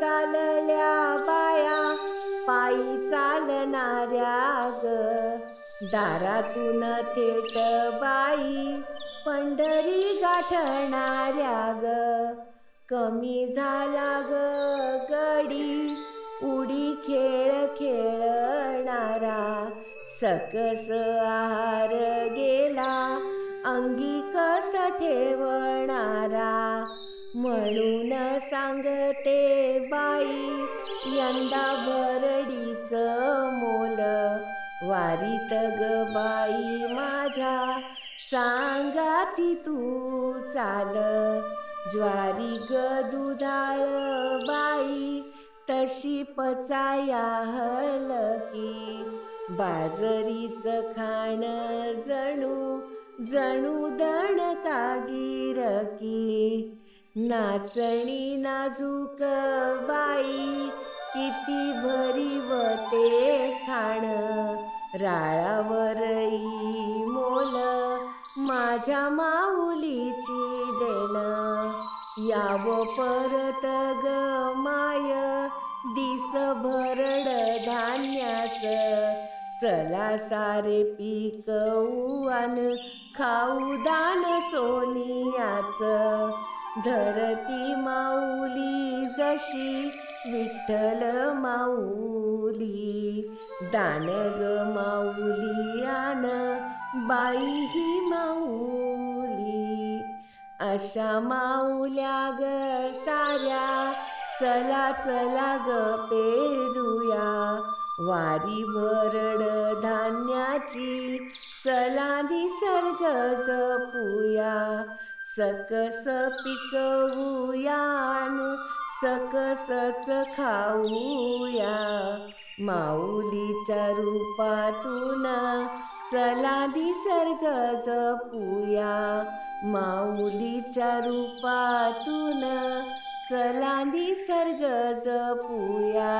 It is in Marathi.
चालल्या बाया पायी चालणाऱ्या ग. दारातून थेट बाई पंढरी गाठणाऱ्या ग. कमी झाला ग गडी उडी खेळ खेळणारा. सकस आहार गेला अंगी कस ठेवणारा. म्हणून सांगते बाई यंदा बरडीच मोल. वारीत ग बाई माझ्या सांगाती तू चाल. ज्वारी ग दुधाळ बाई तशी पचाया हलकी. बाजरीच खाण जणू जणू दण कागिरकी नाचणी नाजूक बाई किती भरी ते खाण. राळावरई मोल माझ्या माऊलीची देण. याव परत ग माय दिस भरड धान्याच. चला सारे पीक आन खाऊ दान सोनियाचं. धरती माऊली जशी विठ्ठल माऊली. दानग माऊली आन बाई ही माऊली. अशा माऊल्या ग साऱ्या चला चला ग पेरूया. वारी भरड धान्याची चला निसर्ग जपूया. सकस पिकवूयान सकसच खाऊया. माऊलीच्या रूपातून चला निसर्ग जपूया. माऊलीच्या रूपातून चला निसर्ग जपूया.